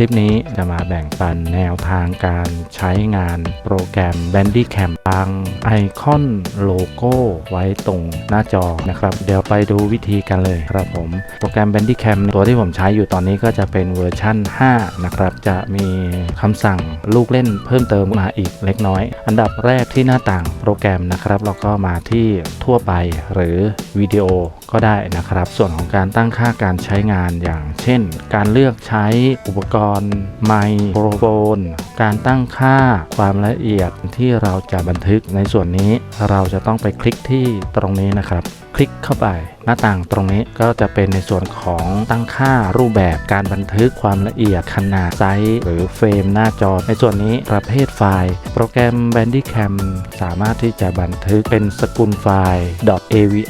ลิปนี้จะมาแบ่งปันแนวทางการใช้งานโปรแกรม Bandicam ตั้งไอคอนโลโก้ไว้ตรงหน้าจอนะครับ เดี๋ยวไปดูวิธีกันเลยครับผม โปรแกรม Bandicam ตัวที่ผมใช้อยู่ตอนนี้ก็จะเป็นเวอร์ชั่น 5 นะครับ จะมีคำสั่งลูกเล่นเพิ่มเติมมาอีกเล็กน้อย อันดับแรกที่หน้าต่างโปรแกรมนะครับ เราก็มาที่ทั่วไปหรือวิดีโอ ก็ได้นะครับ ส่วนของการตั้งค่าการใช้งานอย่างเช่น การเลือกใช้อุปกรณ์ไมโครโฟน การตั้งค่าความละเอียดที่เราจะบันทึกในส่วนนี้ เราจะต้องไปคลิกที่ตรงนี้นะครับ คลิกเข้าไป หน้าต่างตรงนี้ก็จะเป็นในส่วนของตั้งค่ารูปแบบการบันทึกความละเอียดขนาดไซส์หรือเฟรมหน้าจอ ในส่วนนี้ประเภทไฟล์ โปรแกรม Bandicam สามารถที่จะบันทึกเป็นสกุลไฟล์ .avi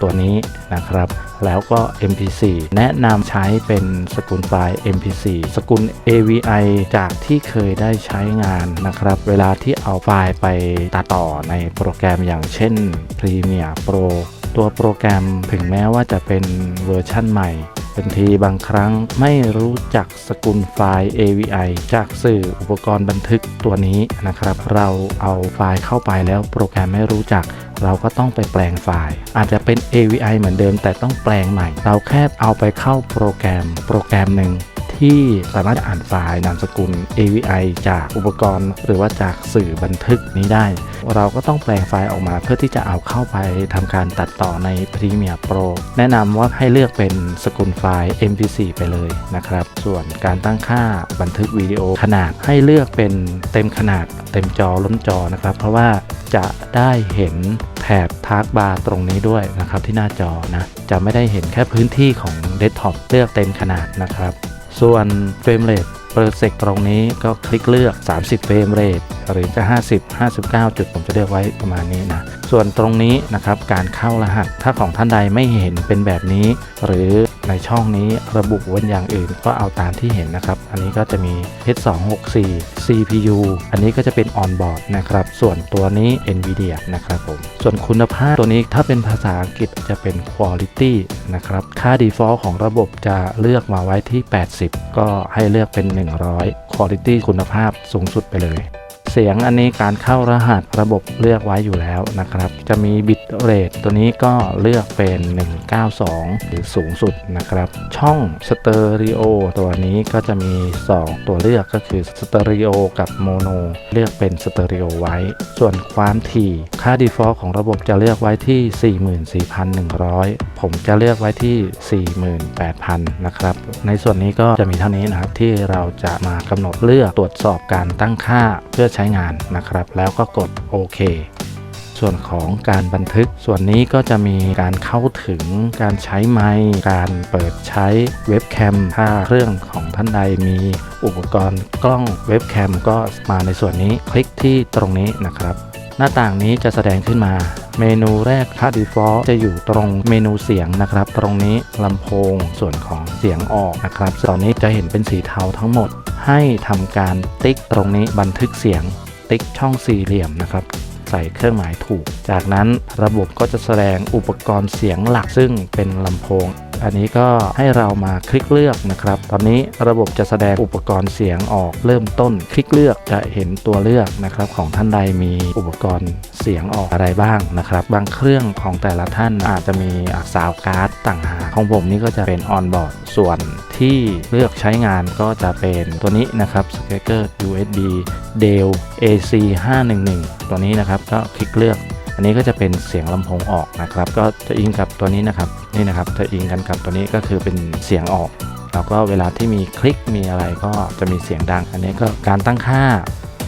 ตัวนี้นะครับแล้วก็ mp4 แนะนำใช้เป็นสกุลไฟล์ mp4 สกุล avi จากที่เคยได้ใช้งานนะครับ เวลาที่เอาไฟล์ไปตัดต่อในโปรแกรมอย่างเช่น Premiere Pro ตัวโปรแกรมถึงแม้ว่าจะเป็นเวอร์ชั่นใหม่บางทีบางครั้งไม่รู้จักสกุลไฟล์ AVI จากสื่ออุปกรณ์บันทึกตัวนี้นะครับ เราเอาไฟล์เข้าไปแล้วโปรแกรมไม่รู้จัก เราก็ต้องไปแปลงไฟล์ อาจจะเป็น AVI เหมือนเดิมแต่ต้องแปลงใหม่ เราแค่เอาไปเข้าโปรแกรมโปรแกรมหนึ่ง ที่สามารถอ่านไฟล์นามสกุล AVI จากอุปกรณ์ หรือว่าจากสื่อบันทึกนี้ได้ เราก็ต้องแปลงไฟล์ออกมาเพื่อที่จะเอาเข้าไปทำการตัดต่อใน Premiere Pro แนะนำว่าให้เลือกเป็นสกุลไฟล์ MP4 ไปเลยนะครับ ส่วนการตั้งค่าบันทึกวิดีโอขนาดให้เลือกเป็นเต็มขนาดเต็มจอล้นจอนะครับ เพราะว่าจะได้เห็นแถบทาร์กบาร์ตรงนี้ด้วยนะครับที่หน้าจอนะ จะไม่ได้เห็นแค่พื้นที่ของเดสก์ท็อปเลือกเต็มขนาดนะครับ ส่วนเฟรมเรทเปอร์เซกตรงนี้ก็คลิกเลือก 30 เฟรมเรทหรือจะ 50 59 จุดผมจะเลือกไว้ประมาณนี้นะ ส่วนตรงนี้นะครับการเข้ารหัสถ้าของท่านใดไม่เห็นเป็นแบบนี้ หรือ ในช่องนี้ระบุไว้อย่างอื่นก็เอาตามที่เห็นนะครับ อันนี้ก็จะมี H264 CPU อันนี้ก็จะเป็น on board นะครับ ส่วนตัวนี้ NVIDIA นะครับผม ส่วนคุณภาพตัวนี้ถ้าเป็นภาษาอังกฤษจะเป็น quality นะครับ ค่า default ของระบบจะเลือกมาไว้ที่ 80 ก็ให้เลือกเป็น 100 quality คุณภาพสูงสุดไปเลย เสียงอันนี้การเข้ารหัสระบบเลือกไว้อยู่แล้วนะครับ จะมีบิตเรทตัวนี้ก็เลือกเป็น 192 หรือสูงสุดนะครับ ช่องสเตอริโอตัวนี้ก็จะมี 2 ตัวเลือกก็คือสเตอริโอกับโมโนเลือกเป็นสเตอริโอไว้ ส่วนความถี่ค่า default ของระบบจะเลือกไว้ที่ 44,100 ผมจะเลือกไว้ที่ 48,000 นะครับ ในส่วนนี้ก็จะมีเท่านี้นะครับที่เราจะมากำหนดเลือกตรวจสอบการตั้งค่าเพื่อช้งานนะครับ แล้วก็กดโอเคส่วนของการบันทึกส่วนนี้ก็จะมีการเข้าถึงการใช้ไมค์การเปิดใช้เว็บแคมถ้าเครื่องของท่านใดมีอุปกรณ์กล้องเว็บแคมก็มาในส่วนนี้คลิกที่ตรงนี้นะครับ หน้าต่างนี้จะแสดงขึ้นมา เมนูแรกค่า default จะอยู่ตรงเมนูเสียงนะครับ ตรงนี้ลำโพงส่วนของเสียงออกนะครับตอนนี้จะเห็นเป็นสีเทาทั้งหมด ให้ทำการติ๊กตรงนี้บันทึกเสียง ติ๊กช่องสี่เหลี่ยมนะครับ ใส่เครื่องหมายถูก จากนั้นระบบก็จะแสดงอุปกรณ์เสียงหลักซึ่งเป็นลำโพง อันนี้ก็ให้เรามาคลิกเลือกนะครับ ตอนนี้ระบบจะแสดงอุปกรณ์เสียงออกเริ่มต้น คลิกเลือกจะเห็นตัวเลือกนะครับของท่านใดมีอุปกรณ์เสียงออกอะไรบ้างนะครับ บางเครื่องของแต่ละท่านอาจจะมีซาวการ์ดต่างหากของผมนี่ก็จะเป็นออนบอร์ดส่วนที่เลือกใช้งานก็จะเป็นตัวนี้นะครับสเกเกอร์ USB Dell AC 511ตัวนี้นะครับก็คลิกเลือก อันนี้ก็จะเป็นเสียงลำโพงออกนะครับ ก็จะอิงกับตัวนี้นะครับนี่นะครับจะอิงกันกับตัวนี้ก็คือเป็นเสียงออก แล้วก็เวลาที่มีคลิกมีอะไรก็จะมีเสียงดัง อันนี้ก็การตั้งค่า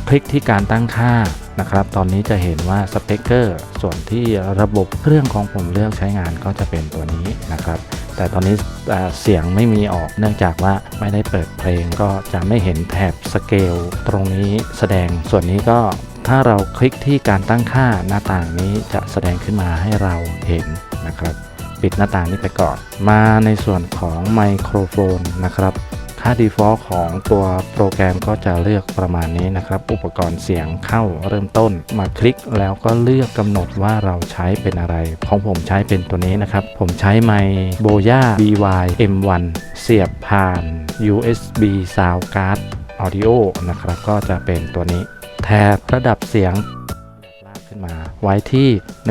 คลิกที่การตั้งค่านะครับ ตอนนี้จะเห็นว่าสเปกเกอร์ส่วนที่ระบบเครื่องของผมเลือกใช้งานก็จะเป็นตัวนี้นะครับ แต่ตอนนี้เอ่อเสียงไม่มีออกเนื่องจากว่าไม่ได้เปิดเพลงก็จะไม่เห็นแถบสเกลตรงนี้แสดงส่วนนี้ก็ ถ้าเราคลิกที่การตั้งค่าหน้าต่างนี้จะแสดงขึ้นมาให้เราเห็นนะครับ ปิดหน้าต่างนี้ไปก่อน มาในส่วนของไมโครโฟนนะครับ ค่า default ของตัวโปรแกรมก็จะเลือกประมาณนี้นะครับ อุปกรณ์เสียงเข้าเริ่มต้น มาคลิกแล้วก็เลือกกำหนดว่าเราใช้เป็นอะไร ของผมใช้เป็นตัวนี้นะครับ ผมใช้ไมค์โบย่า BY M1 เสียบผ่าน USB Sound Card Audio นะครับ ก็จะเป็นตัวนี้ แถบระดับเสียงลากขึ้นมาไว้ที่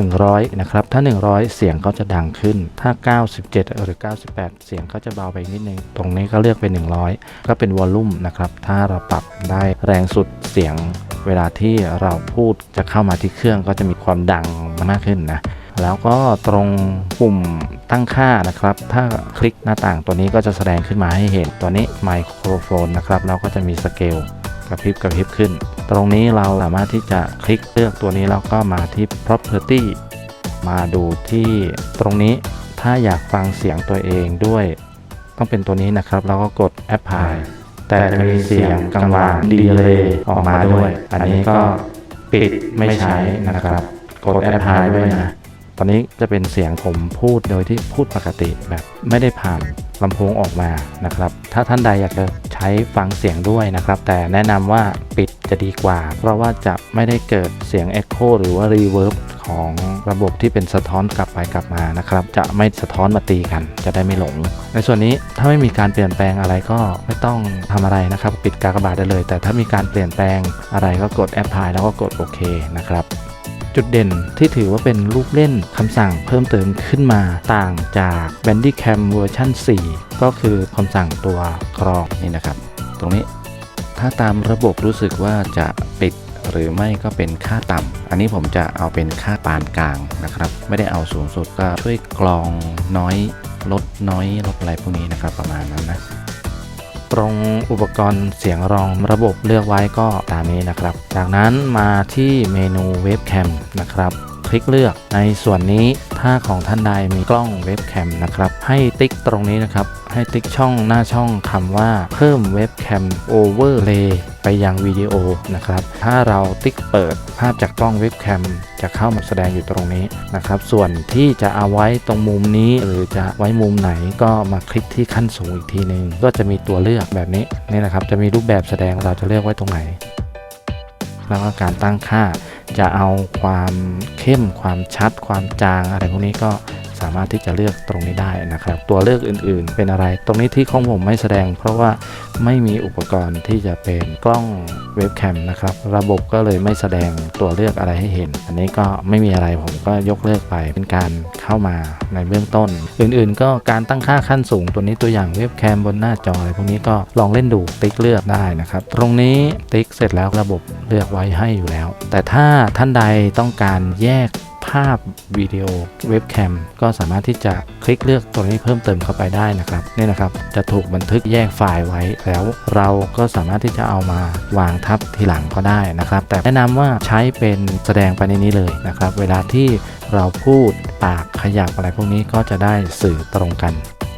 100 นะครับ ถ้า 100 เสียงก็จะดังขึ้น ถ้า 97 หรือ 98 เสียงก็จะเบาไปนิดนึง ตรงนี้ก็เลือกเป็น 100 ก็เป็นวอลลุ่มนะครับ ถ้าเราปรับได้แรงสุดเสียงเวลาที่เราพูดจะเข้ามาที่เครื่องก็จะมีความดังมากขึ้นนะแล้วก็ตรงปุ่มตั้งค่านะครับ ถ้าคลิกหน้าต่างตัวนี้ก็จะแสดงขึ้นมาให้เห็นตัวนี้ไมโครโฟนนะครับแล้วก็จะมีสเกล กระพริบกระพริบขึ้น ตรงนี้เราสามารถที่จะคลิกเลือกตัวนี้แล้วก็มาที่ property มาดูที่ตรงนี้ถ้าอยากฟังเสียงตัวเองด้วย ต้องเป็นตัวนี้นะครับแล้วก็กด apply แต่จะมีเสียงกังวานดีเลยออกมาด้วย อันนี้ก็ปิดไม่ใช้นะครับ กด apply ด้วยนะ ตอนนี้จะเป็นเสียงผมพูดโดยที่พูดปกติแบบไม่ได้ผ่านลำโพงออกมานะครับ ถ้าท่านใดอยากจะใช้ฟังเสียงด้วยนะครับ แต่แนะนำว่าปิดจะดีกว่า เพราะว่าจะไม่ได้เกิดเสียง Echo หรือว่า Reverb ของระบบที่เป็นสะท้อนกลับไปกลับมานะครับ จะไม่สะท้อนมาตีกัน จะได้ไม่หลง ในส่วนนี้ถ้าไม่มีการเปลี่ยนแปลงอะไรก็ไม่ต้องทำอะไรนะครับ ปิดกากบาทได้เลย แต่ถ้ามีการเปลี่ยนแปลงอะไรก็กด Apply แล้วก็กดโอเคนะครับ จุดเด่นที่ถือว่าเป็นลูกเล่นคำสั่งเพิ่มเติมขึ้นมาต่างจาก Bandicam เวอร์ชัน4 ก็คือคำสั่งตัวกรองนี่นะครับ ตรงนี้ถ้าตามระบบรู้สึกว่าจะปิดหรือไม่ก็เป็นค่าต่ำ อันนี้ผมจะเอาเป็นค่าปานกลางนะครับ ไม่ได้เอาสูงสุดก็ช่วยกรองน้อยลดน้อยลดอะไรพวกนี้นะครับประมาณนั้นนะ ตรงอุปกรณ์เสียงรองระบบเลือกไว้ก็ตามนี้นะครับ จากนั้นมาที่เมนูเว็บแคมนะครับ คลิกเลือก ในส่วนนี้ถ้าของท่านใดมีกล้องเว็บแคมนะครับ ให้ติ๊กตรงนี้นะครับ ให้ติ๊กช่องหน้าช่องคำว่าเพิ่มเว็บแคมโอเวอร์เลย์ไปยังวิดีโอนะครับ ถ้าเราติ๊กเปิดภาพจากกล้องเว็บแคมจะเข้ามาแสดงอยู่ตรงนี้นะครับ ส่วนที่จะเอาไว้ตรงมุมนี้ หรือจะไว้มุมไหนก็มาคลิกที่ขั้นสูงอีกทีหนึ่งก็จะมีตัวเลือกแบบนี้นี่นะครับ จะมีรูปแบบแสดงเราจะเลือกไว้ตรงไหน แล้วก็การตั้งค่า จะเอาความเข้มความชัด ความจางอะไรพวกนี้ก็ สามารถที่จะเลือกตรงนี้ได้นะครับ ตัวเลือกอื่นๆ เป็นอะไร ตรงนี้ที่ของผมไม่แสดง เพราะว่าไม่มีอุปกรณ์ที่จะเป็นกล้องเว็บแคมนะครับ ระบบก็เลยไม่แสดงตัวเลือกอะไรให้เห็น อันนี้ก็ไม่มีอะไรผมก็ยกเลิกไปเป็นการเข้ามาในเบื้องต้น อื่นๆ ก็การตั้งค่าขั้นสูง ตัวนี้ตัวอย่างเว็บแคมบนหน้าจออะไรพวกนี้ก็ลองเล่นดูติ๊กเลือกได้นะครับ ตรงนี้ติ๊กเสร็จแล้วระบบเลือกไว้ให้อยู่แล้ว แต่ถ้าท่านใดต้องการแยกภาพวิดีโอเว็บแคมก็สามารถที่จะคลิกเลือกตัวนี้เพิ่มเติมเข้าไปได้นะครับนี่นะครับ จะถูกบันทึกแยกไฟล์ไว้แล้วเราก็สามารถที่จะเอามาวางทับทีหลังก็ได้นะครับ แต่แนะนำว่าใช้เป็นแสดงไปในนี้เลยนะครับ เวลาที่เราพูดปากขยับอะไรพวกนี้ก็จะได้สื่อตรงกัน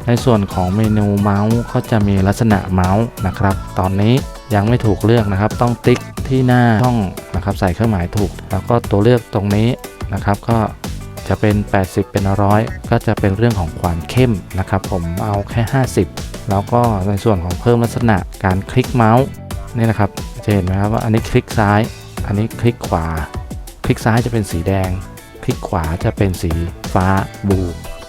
ในส่วนของเมนูเมาส์ก็จะมีลักษณะเมาส์นะครับ ตอนนี้ยังไม่ถูกเลือกนะครับ ต้องติ๊กที่หน้าช่องนะครับใส่เครื่องหมายถูก แล้วก็ตัวเลือกตรงนี้ นะครับ ก็จะเป็น 80 เป็นร้อยก็จะเป็นเรื่องของความเข้มนะครับ ผมเอาแค่ 50 แล้วก็ในส่วนของเพิ่มลักษณะการคลิกเมาส์นี่นะครับจะเห็นไหมครับว่าอันนี้คลิกซ้าย อันนี้คลิกขวา คลิกซ้ายจะเป็นสีแดง คลิกขวาจะเป็นสีฟ้าบลู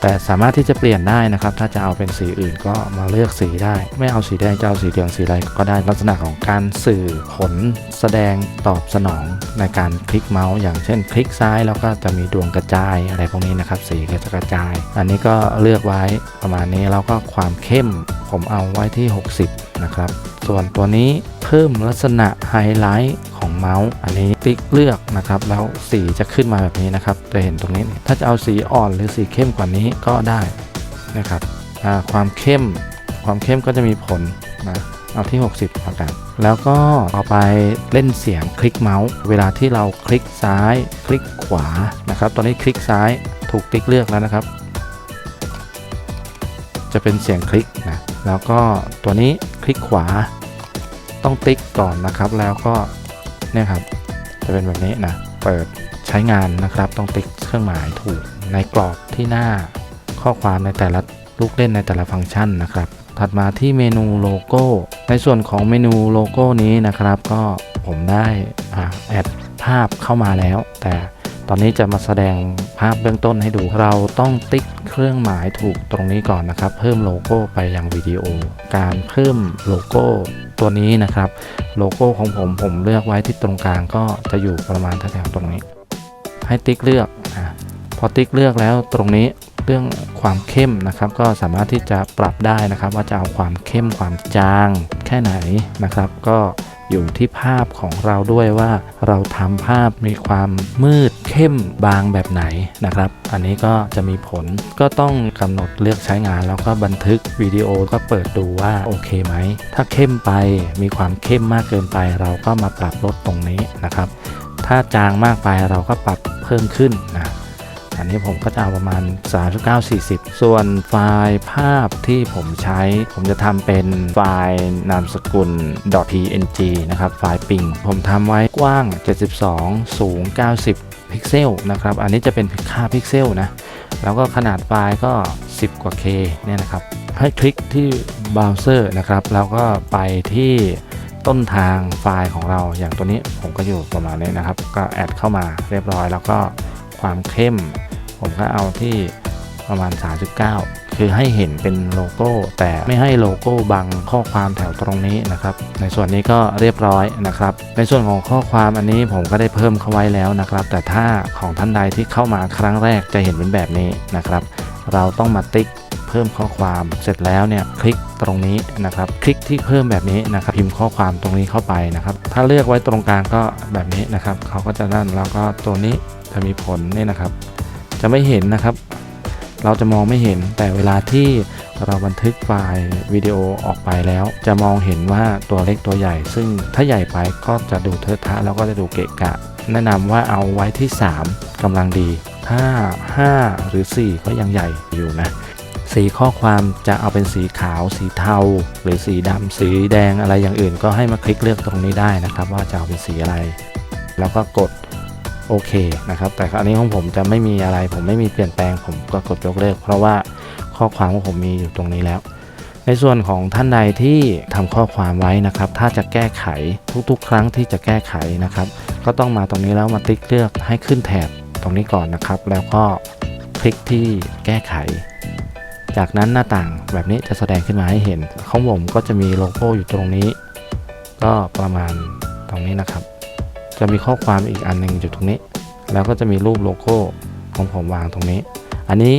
แต่สามารถที่จะเปลี่ยนได้นะครับ ถ้าจะเอาเป็นสีอื่นก็มาเลือกสีได้ ไม่เอาสีแดงจะเอาสีเหลืองสีอะไรก็ได้ลักษณะของการสื่อผลแสดงตอบสนองในการคลิกเมาส์อย่างเช่น คลิกซ้ายแล้วก็จะมีดวงกระจายอะไรพวกนี้นะครับ สีก็จะกระจาย อันนี้ก็เลือกไว้ประมาณนี้แล้วก็ความเข้มผมเอาไว้ที่ 60 นะครับ ส่วนตัวนี้เพิ่มลักษณะไฮไลท์ ของเมาส์ อันนี้ติ๊กเลือกนะครับ แล้วสีจะขึ้นมาแบบนี้นะครับ จะเห็นตรงนี้ ถ้าจะเอาสีอ่อนหรือสีเข้มกว่านี้ก็ได้นะครับความเข้ม ความเข้มก็จะมีผลนะเอาที่ 60แล้วกัน แล้วก็ต่อไปเล่นเสียงคลิกเมาส์ เวลาที่เราคลิกซ้าย คลิกขวานะครับ ตอนนี้คลิกซ้ายถูกติ๊กเลือกแล้วนะครับ จะเป็นเสียงคลิกนะ แล้วก็ตัวนี้คลิกขวาต้องติ๊กก่อนนะครับ แล้วก็ เนี่ยครับ จะเป็นแบบนี้นะ เปิดใช้งานนะครับ ต้องติ๊กเครื่องหมายถูกในกรอบที่หน้าข้อความในแต่ละลูกเล่นในแต่ละฟังก์ชันนะครับ ถัดมาที่เมนูโลโก้ ในส่วนของเมนูโลโก้นี้นะครับ ก็ผมได้อแอดภาพเข้ามาแล้ว แต่ ตอนนี้จะมาแสดงภาพเบื้องต้นให้ดู เราต้องติ๊กเครื่องหมายถูกตรงนี้ก่อนนะครับ เพิ่มโลโก้ไปยังวิดีโอ การเพิ่มโลโก้ตัวนี้นะครับ โลโก้ของผมผมเลือกไว้ที่ตรงกลางก็จะอยู่ประมาณแถวๆตรงนี้ ให้ติ๊กเลือกอาพอติ๊กเลือกแล้วตรงนี้เรื่องความเข้มนะครับ ก็สามารถที่จะปรับได้นะครับ ว่าจะเอาความเข้มความจางแค่ไหนนะครับ ก็ อยู่ที่ภาพของเราด้วยว่าเราทำภาพมีความมืดเข้มบางแบบไหนนะครับ อันนี้ก็จะมีผลก็ต้องกำหนดเลือกใช้งานแล้วก็บันทึกวิดีโอก็เปิดดูว่าโอเคไหม ถ้าเข้มไปมีความเข้มมากเกินไป เราก็มาปรับลดตรงนี้นะครับ ถ้าจางมากไปเราก็ปรับเพิ่มขึ้นนะ อันนี้ผมก็จะเอาประมาณ 39-40 ส่วนไฟล์ภาพที่ผมใช้ ผมจะทำเป็นไฟล์นามสกุล .png นะครับ ไฟล์ปิง ผมทำไว้กว้าง 72 สูง 90 พิกเซลนะครับ อันนี้จะเป็นค่าพิกเซลนะ แล้วก็ขนาดไฟล์ก็ 10 กว่า K เนี่ยนะครับ ให้คลิกที่เบราว์เซอร์นะครับ แล้วก็ไปที่ต้นทางไฟล์ของเราอย่างตัวนี้ผมก็อยู่ประมาณนี้นะครับ ก็แอดเข้ามาเรียบร้อย แล้วก็ความเข้ม ผมก็เอาที่ประมาณ 39 คือให้เห็นเป็นโลโก้ แต่ไม่ให้โลโก้บังข้อความแถวตรงนี้นะครับ ในส่วนนี้ก็เรียบร้อยนะครับ ในส่วนของข้อความอันนี้ผมก็ได้เพิ่มเข้าไว้แล้วนะครับ แต่ถ้าของท่านใดที่เข้ามาครั้งแรกจะเห็นเป็นแบบนี้นะครับ เราต้องมาติ๊กเพิ่มข้อความเสร็จแล้วเนี่ยคลิกตรงนี้นะครับ คลิกที่เพิ่มแบบนี้นะครับพิมพ์ข้อความตรงนี้เข้าไปนะครับ ถ้าเลือกไว้ตรงกลางก็แบบนี้นะครับเขาก็จะนั่นแล้วก็ตัวนี้จะมีผลนี่นะครับ จะไม่เห็นนะครับ เราจะมองไม่เห็นแต่เวลาที่เราบันทึกไฟล์วิดีโอออกไปแล้ว จะมองเห็นว่าตัวเล็กตัวใหญ่ ซึ่งถ้าใหญ่ไปก็จะดูเทอะทะแล้วก็จะดูเกะกะ แนะนำว่าเอาไว้ที่ 3กำลังดีถ้า 5 หรือ 4 ก็ยังใหญ่อยู่นะสีข้อความจะเอาเป็นสีขาว สีเทา หรือสีดำสีแดงอะไรอย่างอื่น ก็ให้มาคลิกเลือกตรงนี้ได้นะครับ ว่าจะเอาเป็นสีอะไร แล้วก็กด โอเคนะครับ แต่อันนี้ของผมจะไม่มีอะไร ผมไม่มีเปลี่ยนแปลง ผมก็กดยกเลิก เพราะว่าข้อความของผมมีอยู่ตรงนี้แล้ว ในส่วนของท่านใดที่ทำข้อความไว้นะครับ ถ้าจะแก้ไขทุกๆ ครั้งที่จะแก้ไขนะครับ ก็ต้องมาตรงนี้แล้วมาติ๊กเลือกให้ขึ้นแถบตรงนี้ก่อนนะครับ แล้วก็คลิกที่แก้ไข จากนั้นหน้าต่างแบบนี้จะแสดงขึ้นมาให้เห็น ของผมก็จะมีโลโก้อยู่ตรงนี้ ก็ประมาณตรงนี้นะครับ จะมีข้อความอีกอันหนึ่งอยู่ตรงนี้ แล้วก็จะมีรูปโลโก้ของผมวางตรงนี้ อันนี้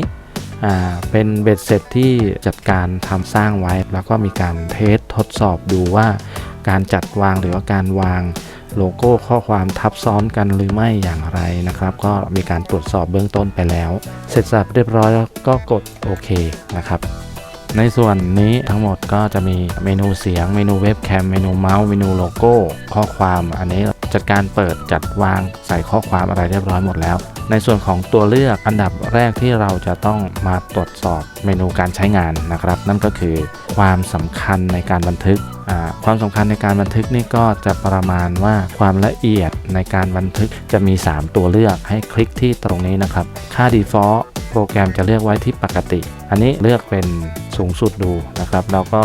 เป็นเบ็ดเสร็จที่จัดการทำสร้างไว้ แล้วก็มีการเทสทดสอบดูว่า การจัดวางหรือว่าการวางโลโก้ข้อความทับซ้อนกันหรือไม่อย่างไรนะครับ ก็มีการตรวจสอบเบื้องต้นไปแล้ว เสร็จสับเรียบร้อยแล้วก็กดโอเคนะครับ ในส่วนนี้ทั้งหมดก็จะมีเมนูเสียง เมนูเว็บแคม เมนูเมาส์ เมนูโลโก้ ข้อความ อันนี้ จัดการเปิดจัดวางใส่ข้อความอะไรเรียบร้อยหมดแล้ว ในส่วนของตัวเลือกอันดับแรกที่เราจะต้องมาตรวจสอบเมนูการใช้งานนะครับ นั่นก็คือความสำคัญในการบันทึกความสำคัญในการบันทึกนี่ก็จะประมาณว่าความละเอียดในการบันทึกจะมี 3 ตัวเลือกให้คลิกที่ตรงนี้นะครับ ค่า default โปรแกรมจะเลือกไว้ที่ปกติ อันนี้เลือกเป็นสูงสุดดูนะครับ แล้วก็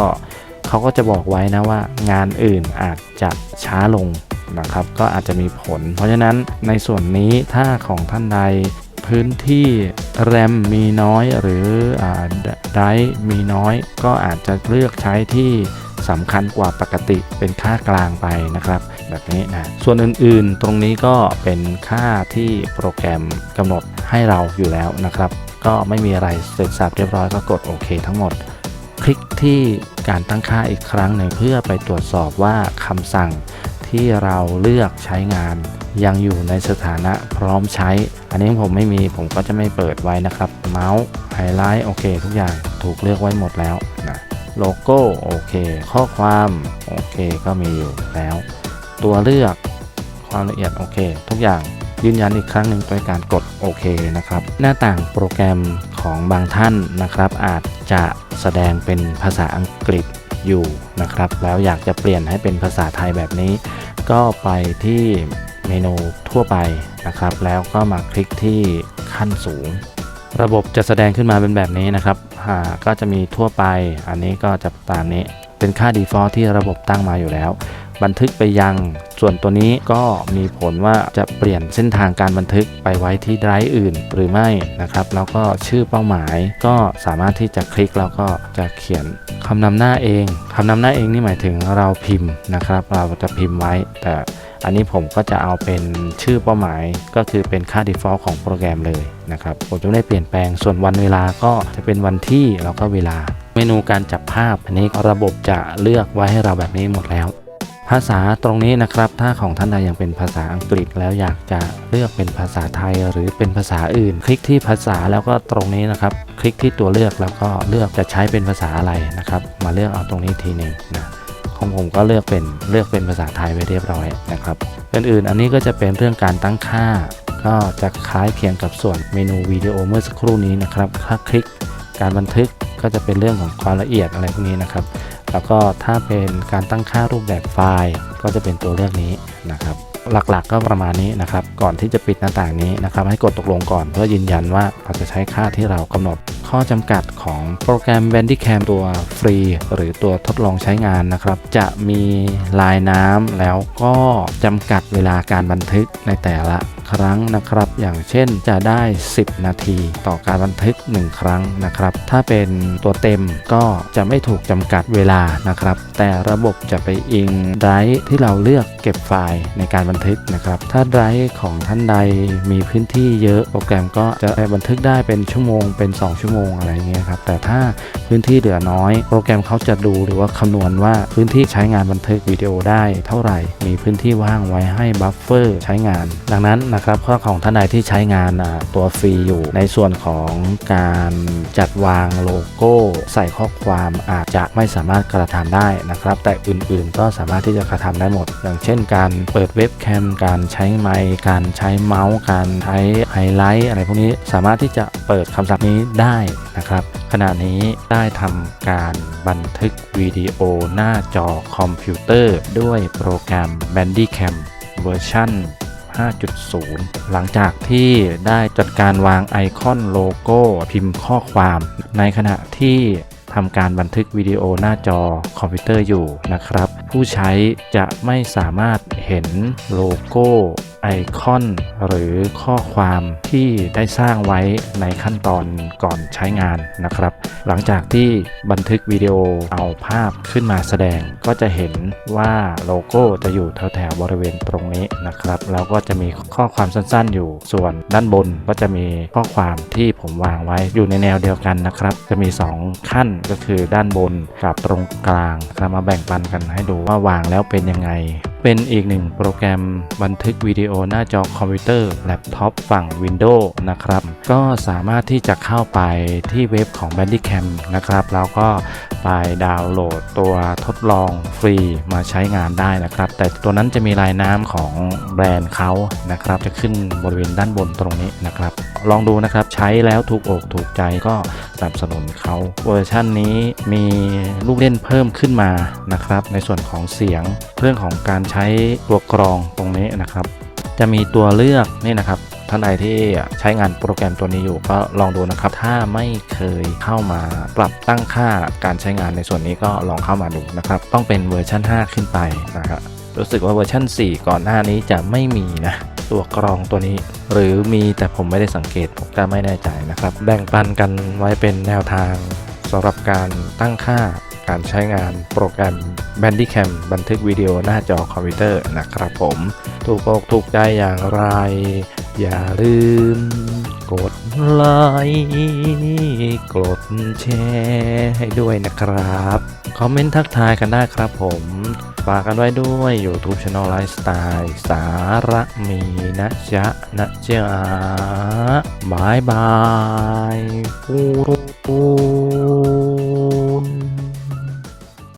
เขาก็จะบอกไว้นะว่างานอื่นอาจจะช้าลง นะครับ ก็อาจจะมีผล เพราะฉะนั้นในส่วนนี้ถ้าของท่านใดพื้นที่แรมมีน้อยหรือไดมีน้อย ก็อาจจะเลือกใช้ที่สำคัญกว่าปกติเป็นค่ากลางไปนะครับ แบบนี้นะส่วนอื่นๆตรงนี้ก็เป็นค่าที่โปรแกรมกำหนดให้เราอยู่แล้วนะครับ ก็ไม่มีอะไรเสร็จสับเรียบร้อยก็กดโอเคทั้งหมด คลิกที่การตั้งค่าอีกครั้งหนึ่งเพื่อไปตรวจสอบว่าคำสั่ง ที่เราเลือกใช้งาน ยังอยู่ในสถานะพร้อมใช้ อันนี้ผมไม่มีผมก็จะไม่เปิดไว้นะครับ เมาส์ไฮไลท์โอเค ทุกอย่างถูกเลือกไว้หมดแล้วนะโลโก้โอเค ข้อความโอเคก็มีอยู่แล้ว ตัวเลือกความละเอียดโอเค ทุกอย่างยืนยันอีกครั้งหนึ่งโดยการกดโอเคนะครับ หน้าต่างโปรแกรมของบางท่านนะครับ อาจจะแสดงเป็นภาษาอังกฤษ อยู่นะครับ แล้วอยากจะเปลี่ยนให้เป็นภาษาไทยแบบนี้ ก็ไปที่เมนูทั่วไปนะครับ แล้วก็มาคลิกที่ขั้นสูง ระบบจะแสดงขึ้นมาเป็นแบบนี้นะครับก็จะมีทั่วไป อันนี้ก็จะตามนี้เป็นค่า default ที่ระบบตั้งมาอยู่แล้ว บันทึกไปยัง ส่วนตัวนี้ก็มีผลว่าจะเปลี่ยนเส้นทางการบันทึกไปไว้ที่ไดรฟ์อื่นหรือไม่นะครับ แล้วก็ชื่อเป้าหมายก็สามารถที่จะคลิกแล้วก็จะเขียนคำนำหน้าเองคำนำหน้าเองนี่หมายถึงเราพิมพ์นะครับ เราจะพิมพ์ไว้ แต่อันนี้ผมก็จะเอาเป็นชื่อเป้าหมายก็คือเป็นค่า default ของโปรแกรมเลยนะครับ ผมจะไม่ได้เปลี่ยนแปลงส่วนวันเวลาก็จะเป็นวันที่แล้วก็เวลา เมนูการจับภาพอันนี้ระบบจะเลือกไว้ให้เราแบบนี้หมดแล้ว ภาษาตรงนี้นะครับ ถ้าของท่านใดยังเป็นภาษาอังกฤษแล้วอยากจะเลือกเป็นภาษาไทยหรือเป็นภาษาอื่น คลิกที่ภาษาแล้วก็ตรงนี้นะครับ คลิกที่ตัวเลือกแล้วก็เลือกจะใช้เป็นภาษาอะไรนะครับ มาเลือกเอาตรงนี้ทีนึงนะของผมก็เลือกเป็นเลือกเป็นภาษาไทยไปเรียบร้อยนะครับอื่นๆ อันนี้ก็จะเป็นเรื่องการตั้งค่า ก็จะคล้ายเคียงกับส่วนเมนูวิดีโอเมื่อสักครู่นี้นะครับถ้าคลิกการบันทึกก็จะเป็นเรื่องของความละเอียดอะไรพวกนี้นะครับ แล้วก็ถ้าเป็นการตั้งค่ารูปแบบไฟล์ก็จะเป็นตัวเลือกนี้นะครับ หลักๆก็ประมาณนี้นะครับ ก่อนที่จะปิดหน้าต่างนี้นะครับ ให้กดตกลงก่อนเพื่อยืนยันว่าเราจะใช้ค่าที่เรากำหนด ข้อจำกัดของโปรแกรม Bandicam ตัวฟรี หรือตัวทดลองใช้งานนะครับ จะมีลายน้ำแล้วก็จำกัดเวลาการบันทึกในแต่ละ ครั้งนะครับ อย่างเช่นจะได้ 10 นาทีต่อการบันทึก 1 ครั้งนะครับ ถ้าเป็นตัวเต็มก็จะไม่ถูกจำกัดเวลานะครับ แต่ระบบจะไปอิงไดรฟ์ที่เราเลือกเก็บไฟล์ในการบันทึกนะครับ ถ้าไดรฟ์ของท่านใดมีพื้นที่เยอะโปรแกรมก็จะบันทึกได้เป็นชั่วโมงเป็น 2 ชั่วโมงอะไรเงี้ยครับแต่ถ้าพื้นที่เหลือน้อย โปรแกรมเขาจะดูหรือว่าคำนวณว่าพื้นที่ใช้งานบันทึกวิดีโอได้เท่าไหร่ มีพื้นที่ว่างไว้ให้บัฟเฟอร์ใช้งาน ดังนั้นนะครับข้อของท่านใดที่ใช้งานตัวฟรีอยู่ ในส่วนของการจัดวางโลโก้ ใส่ข้อความอาจจะไม่สามารถกระทำได้นะครับ แต่อื่นๆก็สามารถที่จะกระทำได้หมด อย่างเช่น การเปิดเว็บแคมการใช้ไมค์การใช้เมาส์ การใช้ไฮไลท์อะไรพวกนี้สามารถที่จะเปิดคำศัพท์นี้ได้นะครับขณะนี้ได้ทำการบันทึกวิดีโอหน้าจอคอมพิวเตอร์ ด้วยโปรแกรม Bandicam เวอร์ชัน 5.0 หลังจากที่ได้จัดการวางไอคอนโลโก้พิมพ์ข้อความ ในขณะที่ทำการบันทึกวิดีโอหน้าจอคอมพิวเตอร์อยู่นะครับ ผู้ใช้จะไม่สามารถเห็นโลโก้ไอคอนหรือข้อความที่ได้สร้างไว้ในขั้นตอนก่อนใช้งานนะครับ หลังจากที่บันทึกวิดีโอเอาภาพขึ้นมาแสดงก็จะเห็นว่าโลโก้จะอยู่แถวๆบริเวณตรงนี้นะครับแล้วก็จะมีข้อความสั้นๆ อยู่ส่วนด้านบนก็จะมีข้อความที่ผมวางไว้อยู่ในแนวเดียวกันนะครับ จะมี 2 ขั้นก็คือด้านบนกับตรงกลางเรามาแบ่งปันกันให้ดูว่าวางแล้วเป็นยังไงเป็นอีกหนึ่งโปรแกรมบันทึกวิดีโอหน้าจอคอมพิวเตอร์แล็ปท็อปฝั่ง Windows นะครับ ก็สามารถที่จะเข้าไปที่เว็บของ Bandicam นะครับ แล้วก็ไปดาวน์โหลดตัวทดลองฟรีมาใช้งานได้นะครับ แต่ตัวนั้นจะมีลายน้ำของแบรนด์เขานะครับ จะขึ้นบริเวณด้านบนตรงนี้นะครับ ลองดูนะครับใช้แล้วถูกอกถูกใจก็สนับสนุนเขาเวอร์ชันนี้มีลูกเล่นเพิ่มขึ้นมานะครับ ในส่วนของเสียงเรื่องของการใช้ตัวกรองตรงนี้นะครับ จะมีตัวเลือกนี่นะครับท่านใดที่ใช้งานโปรแกรมตัวนี้อยู่ก็ลองดูนะครับ ถ้าไม่เคยเข้ามาปรับตั้งค่าการใช้งานในส่วนนี้ก็ลองเข้ามาดูนะครับ ต้องเป็นเวอร์ชัน5 ขึ้นไปนะครับรู้สึกว่าเวอร์ชัน4 ก่อนหน้านี้จะไม่มีนะตัวกรองตัวนี้ หรือมีแต่ผมไม่ได้สังเกตผมก็ไม่แน่ใจนะครับ แบ่งปันกันไว้เป็นแนวทางสำหรับการตั้งค่า การใช้งานโปรแกรม Bandicam บันทึกวิดีโอหน้าจอคอมพิวเตอร์นะครับผม ถูกอกถูกใจอย่างไร อย่าลืม กดไลค์กดแชร์ให้ด้วยนะครับ คอมเมนต์ทักทายกันได้ครับผมฝากกันไว้ด้วย YouTube Channel Lifestyle สาระมีนะจ๊ะนะจ๊ะบายบายปูรู